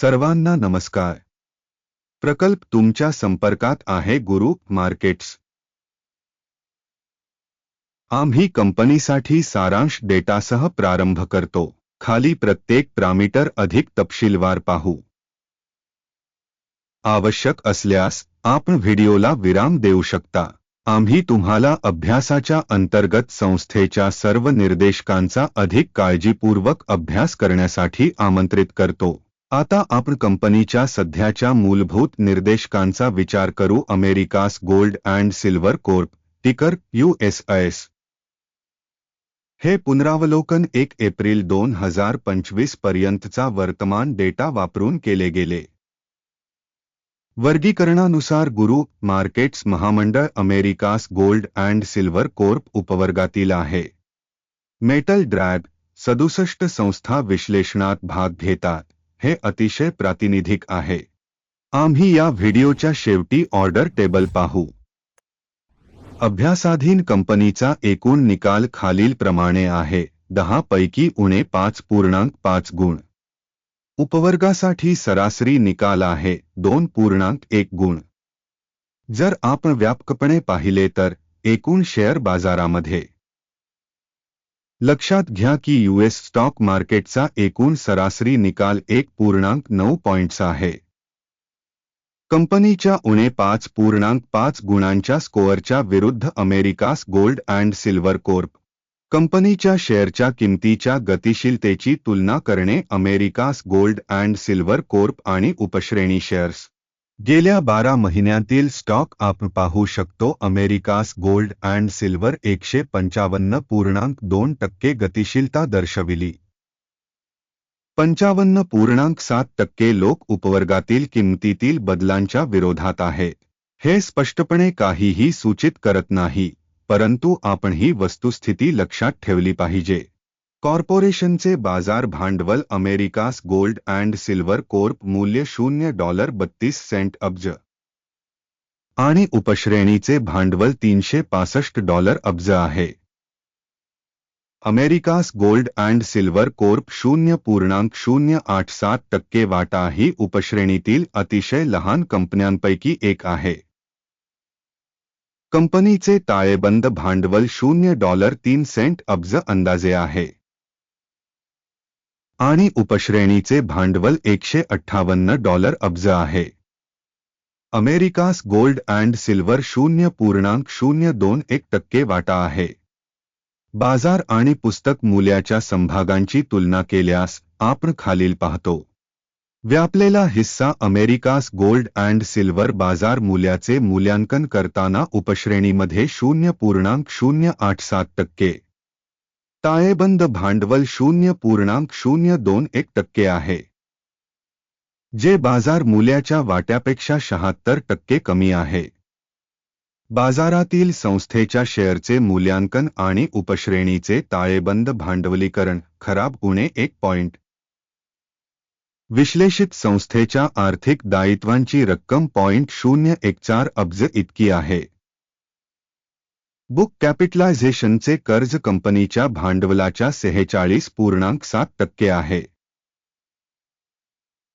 सर्वांना नमस्कार. प्रकल्प तुमच्या संपर्कात आहे गुरु मार्केट्स. आम्ही कंपनीसाठी सारांश डेटासह प्रारंभ करतो. खाली प्रत्येक प्रामीटर अधिक तपशीलवार पाहू. आवश्यक असल्यास आपण व्हिडिओला विराम देऊ शकता. आम्ही तुम्हाला अभ्यासाच्या अंतर्गत संस्थेच्या सर्व निर्देशकांचा अधिक काळजीपूर्वक अभ्यास करण्यासाठी आमंत्रित करतो. आता आपण कंपनीच्या सध्याच्या मूलभूत निर्देशकांचा विचार करू. Americas gold and silver corp ticker USS हे पुनरावलोकन एक एप्रिल दोन हजार पंचवीस पर्यंतचा वर्तमान डेटा वापरून केले गेले. वर्गीकरणानुसार गुरु मार्केट्स महामंडळ Americas gold and silver corp उपवर्गातील आहे. मेटल ड्रॅग सदुसष्ट संस्था विश्लेषणात भाग घेतात. हे अतिशय प्रातिनिधिक आहे. आम्ही या व्हिडिओच्या शेवटी ऑर्डर टेबल पाहू. अभ्यासाधीन कंपनीचा एकूण निकाल खालीलप्रमाणे आहे. दहा पैकी उणे पाच पूर्णांक पाच गुण. उपवर्गासाठी सरासरी निकाल आहे. दोन पूर्णांक एक गुण. जर आपण व्यापकपणे पाहिले तर एकूण शेअर बाजारामध्ये लक्षात घ्या की यूएस स्टॉक मार्केटचा एकूण सरासरी निकाल एक पूर्णांक नऊ पॉइंटचा आहे. कंपनीच्या उणे पाच पूर्णांक पाच गुणांच्या स्कोअरच्या विरुद्ध Americas gold and silver corp. कंपनीच्या शेअरच्या किमतीच्या गतिशीलतेची तुलना करणे Americas gold and silver corp आणि उपश्रेणी शेअर्स. गेल्या बारा महिन्यातील स्टॉक आपण पाहू शकतो. अमेरिकास गोल्ड अँड सिल्वर एकशे पंचावन्न पूर्णांक दोन टक्के गतिशीलता दर्शविली. पंचावन्न पूर्णांक सात टक्के लोक उपवर्गातील किंमतीतील बदलांच्या विरोधात आहेत हे स्पष्टपणे काहीही सूचित करत नाही, परंतु आपण ही वस्तुस्थिती लक्षात ठेवली पाहिजे. कॉर्पोरेशनचे बाज़ार भांडवल, Americas gold and silver corp मूल्य शून्य डॉलर बत्तीस सेंट अब्ज. आणि उपश्रेणीचे भांडवल तीनशे पासष्ट डॉलर अब्ज आहे. Americas gold and silver corp शून्य पूर्णांक शून्य आठ सात टक्के वाटा ही उपश्रेणीतील अतिशय लहान कंपन्यांपैकी एक आहे. कंपनीचे ताळेबंद भांडवल शून्य डॉलर तीन सेंट अब्ज अंदाजे आहे. आणि उपश्रेणीचे भांडवल एकशे अठ्ठावन्न डॉलर अब्ज आहे. अमेरिकास गोल्ड अँड सिल्वर शून्य पूर्णांक शून्य दोन एक टक्के वाटा आहे. बाजार आणि पुस्तक मूल्याच्या संभागांची तुलना केल्यास आपण खालील पाहतो. व्यापलेला हिस्सा अमेरिकास गोल्ड अँड सिल्वर बाजार मूल्याचे मूल्यांकन करताना उपश्रेणीमध्ये शून्य पूर्णांक शून्य आठ सात टक्के. ताळेबंद भांडवल शून्य पूर्णांक शून्य दोन एक टक्के आहे. जे बाजार मूल्याच्या वाट्यापेक्षा शहात्तर टक्के कमी आहे. बाजारातील संस्थेच्या शेअरचे मूल्यांकन आणि उपश्रेणीचे ताळेबंद भांडवलीकरण खराब उणे एक पॉइंट. विश्लेषित संस्थेच्या आर्थिक दायित्वांची रक्कम पॉइंट शून्य एक चार अब्ज इतकी आहे. बुक कॅपिटलायझेशनचे कर्ज कंपनीच्या भांडवलाच्या सेहेचाळीस पूर्णांक सात टक्के आहे.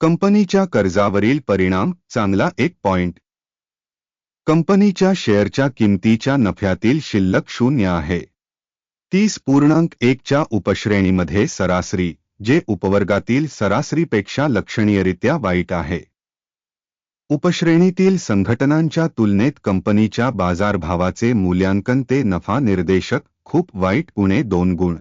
कंपनीच्या कर्जावरील परिणाम चांगला एक पॉइंट. कंपनीच्या शेअरच्या किमतीच्या नफ्यातील शिल्लक शून्य आहे. तीस पूर्णांक एकच्या उपश्रेणीमध्ये सरासरी जे उपवर्गातील सरासरीपेक्षा लक्षणीयरित्या वाईट आहे. उपश्रेणीतील संघटनांच्या तुलनेत कंपनीच्या बाजारभावाचे मूल्यांकन ते नफा निर्देशक खूप वाईट उणे दोन गुण.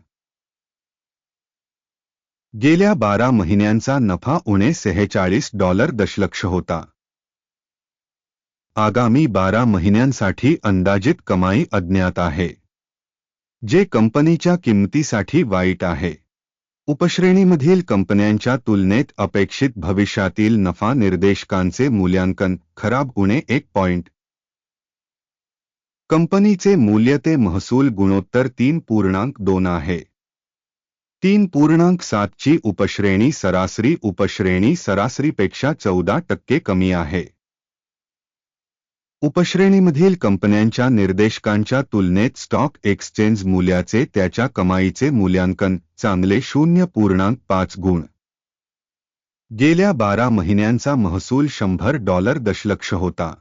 गेल्या बारा महिन्यांचा नफा उणे सेहेचाळीस डॉलर दशलक्ष होता. आगामी बारा महिन्यांसाठी अंदाजित कमाई अज्ञात आहे. जे कंपनीच्या किंमतीसाठी वाईट आहे. उपश्रेणीमधील कंपन्यांच्या तुलनेत अपेक्षित भविष्यातील नफा निर्देशकांचे मूल्यांकन खराब उणे एक पॉइंट. कंपनीचे मूल्य ते महसूल गुणोत्तर तीन पूर्णांक दोन आहे. तीन पूर्णांक सातची उपश्रेणी सरासरी उपश्रेणी सरासरीपेक्षा चौदा टक्के कमी आहे. उपश्रेणीमधील कंपन्यांच्या निर्देशकांच्या तुलनेत स्टॉक एक्सचेंज मूल्याचे त्याच्या कमाईचे मूल्यांकन चांगले शून्य पूर्णांक पाच गुण. गेल्या बारा महिन्यांचा महसूल शंभर डॉलर दशलक्ष होता.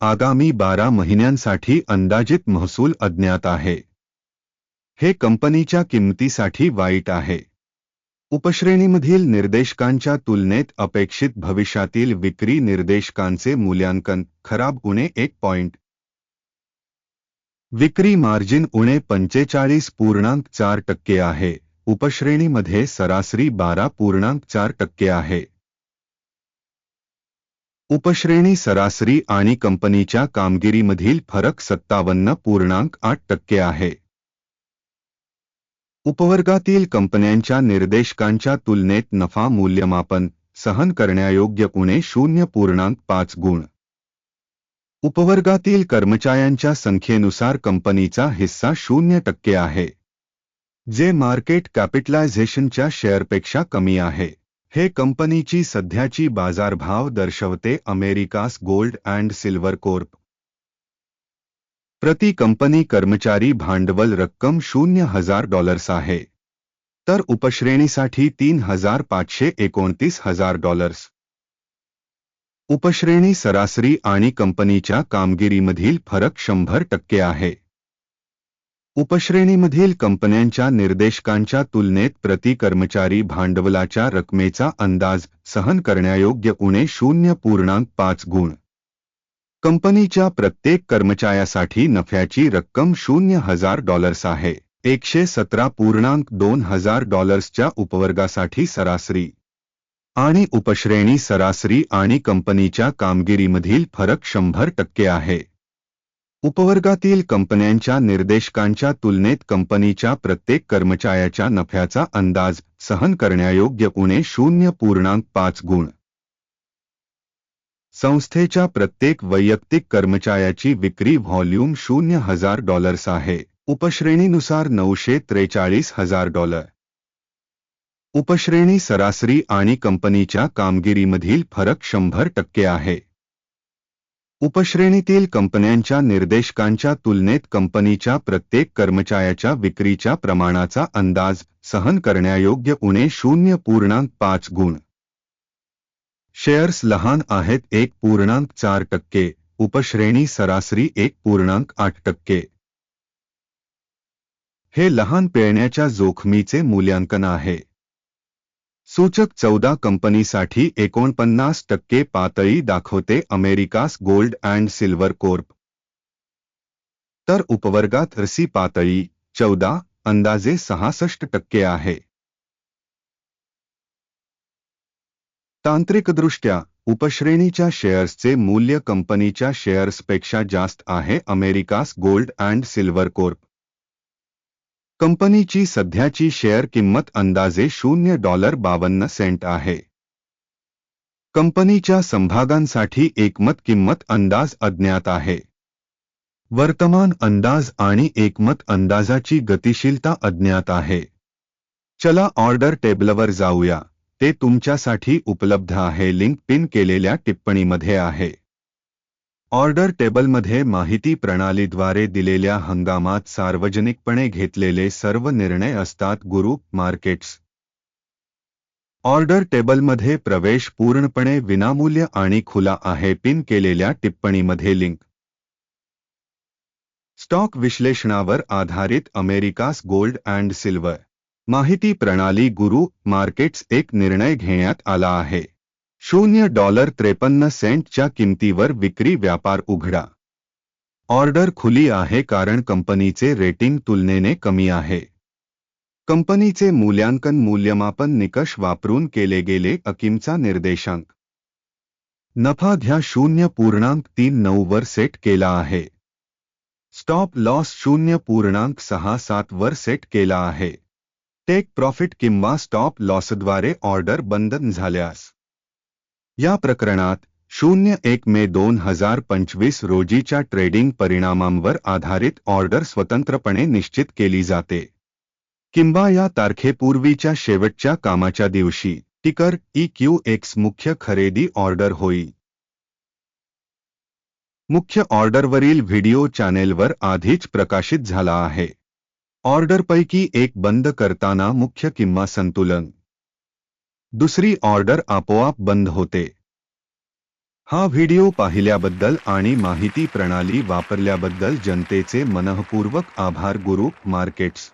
आगामी बारा महिन्यांसाठी अंदाजित महसूल अज्ञात आहे. हे कंपनीच्या किंमतीसाठी वाईट आहे. उपश्रेणीमधील निर्देशकांच्या तुलनेत अपेक्षित भविष्यातील विक्री निर्देशकांचे मूल्यांकन खराब उणे एक पॉइंट. विक्री मार्जिन उणे पंचेचाळीस पूर्णांक चार टक्के आहे. उपश्रेणीमध्ये सरासरी बारा पूर्णांक चार टक्के आहे. उपश्रेणी सरासरी आणि कंपनीच्या कामगिरीमधील फरक सत्तावन्न पूर्णांक आठ टक्के आहे. उपवर्गातील कंपन्यांच्या निर्देशकांच्या तुलनेत नफा मूल्यमापन सहन करण्यायोग्य उणे शून्य पूर्णांक पाच गुण. उपवर्गातील कर्मचाऱ्यांच्या संख्येनुसार कंपनीचा हिस्सा शून्य टक्के आहे जे मार्केट कॅपिटलायझेशनच्या शेअरपेक्षा कमी आहे. हे कंपनीची सध्याची बाजारभाव दर्शवते Americas gold and silver corp. प्रति कंपनी कर्मचारी भांडवल रक्कम शून्य हज़ार डॉलर्स आहे. तर उपश्रेणीसाठी तीन हज़ार पाचशे एकोणतीस हज़ार डॉलर्स. उपश्रेणी सरासरी आणि कंपनीच्या कामगिरीमधील फरक शंभर टक्के आहे. उपश्रेणीमधील कंपन्यांच्या निर्देशकांच्या तुलनेत प्रति कर्मचारी भांडवलाच्या रकमेचा अंदाज सहन करण्यायोग्य उणे शून्य पूर्णांक पाच गुण. कंपनीच्या प्रत्येक कर्मचाऱ्यासाठी नफ्याची रक्कम शून्य हजार डॉलर्स आहे. एकशे सतरा पूर्णांक दोन हजार डॉलर्सच्या उपवर्गासाठी सरासरी. आणि उपश्रेणी सरासरी आणि कंपनीच्या कामगिरीमधील फरक शंभर टक्के आहे. उपवर्गातील कंपन्यांच्या निर्देशकांच्या तुलनेत कंपनीच्या प्रत्येक कर्मचाऱ्याच्या नफ्याचा अंदाज सहन करण्यायोग्य उणे शून्य पूर्णांक पाच गुण. संस्थेच्या प्रत्येक वैयक्तिक कर्मचाऱ्याची विक्री व्हॉल्यूम शून्य हजार डॉलर्स आहे. उपश्रेणीनुसार नऊशे त्रेचाळीस हजार डॉलर. उपश्रेणी सरासरी आणि कंपनीच्या कामगिरीमधील फरक शंभर टक्के आहे. उपश्रेणीतील कंपन्यांच्या निर्देशकांच्या तुलनेत कंपनीच्या प्रत्येक कर्मचाऱ्याच्या विक्रीच्या प्रमाणाचा अंदाज सहन करण्यायोग्य उणे शून्य पूर्णांक पाच गुण. शेअर्स लहान आहेत एक पूर्णांक चार टक्के उपश्रेणी सरासरी एक पूर्णांक आठ टक्के. हे लहान पेळण्याच्या जोखमीचे मूल्यांकन आहे. सूचक चौदा कंपनीसाठी एकोणपन्नास टक्के पातळी दाखवते Americas gold and silver corp. तर उपवर्गात रसी पातळी चौदा अंदाजे सहासष्ट टक्के आहे. तांत्रिकदृष्ट्या उपश्रेणीच्या शेअर्सचे मूल्य कंपनीच्या शेअर्सपेक्षा जास्त आहे Americas gold and silver corp. कंपनीची सध्याची शेअर किंमत अंदाजे शून्य डॉलर बावन्न सेंट आहे. कंपनीच्या संभागांसाठी एकमत किंमत अंदाज अज्ञात आहे. वर्तमान अंदाज आणि एकमत अंदाजाची गतिशीलता अज्ञात आहे. चला ऑर्डर टेबलवर जाऊया. ते तुमच्यासाठी उपलब्ध आहे. लिंक पिन केलेल्या टिप्पणीमध्ये आहे. ऑर्डर टेबलमध्ये माहिती प्रणालीद्वारे दिलेल्या हंगामात सार्वजनिकपणे घेतलेले सर्व निर्णय असतात. गुरु मार्केट्स. ऑर्डर टेबलमध्ये प्रवेश पूर्णपणे विनामूल्य आणि खुला आहे. पिन केलेल्या टिप्पणीमध्ये लिंक. स्टॉक विश्लेषणावर आधारित अमेरिकास गोल्ड अँड सिल्वर. माहिती प्रणाली गुरु मार्केट्स एक निर्णय घेण्यात आला आहे. शून्य डॉलर त्रेपन्न सेंटच्या किंमतीवर विक्री व्यापार उघडा. ऑर्डर खुली आहे कारण कंपनीचे रेटिंग तुलनेने कमी आहे. कंपनीचे मूल्यांकन मूल्यमापन निकष वापरून केले गेले अकिमचा निर्देशांक. नफा घ्या शून्य पूर्णांक तीन नऊ वर सेट केला आहे. स्टॉप लॉस शून्य पूर्णांक सहा सात वर सेट केला आहे. टेक प्रॉफिट किंवा स्टॉप लॉसद्वारे ऑर्डर बंद झाल्यास या प्रकरणात शून्य एक मे दोन हजार पंचवीस रोजीच्या ट्रेडिंग परिणामांवर आधारित ऑर्डर स्वतंत्रपणे निश्चित केली जाते. किंवा या तारखेपूर्वीच्या शेवटच्या कामाच्या दिवशी टिकर ई क्यू एक्स मुख्य खरेदी ऑर्डर होईल मुख्य ऑर्डरवरील व्हिडिओ चॅनेलवर आधीच प्रकाशित झाला आहे. ऑर्डरपैकी एक बंद करताना मुख्य किंवा संतुलन. दुसरी ऑर्डर आपोआप बंद होते. हा व्हिडिओ पाहिल्याबद्दल आणि माहिती प्रणाली वापरल्याबद्दल जनतेचे मनःपूर्वक आभार गुरु मार्केट्स.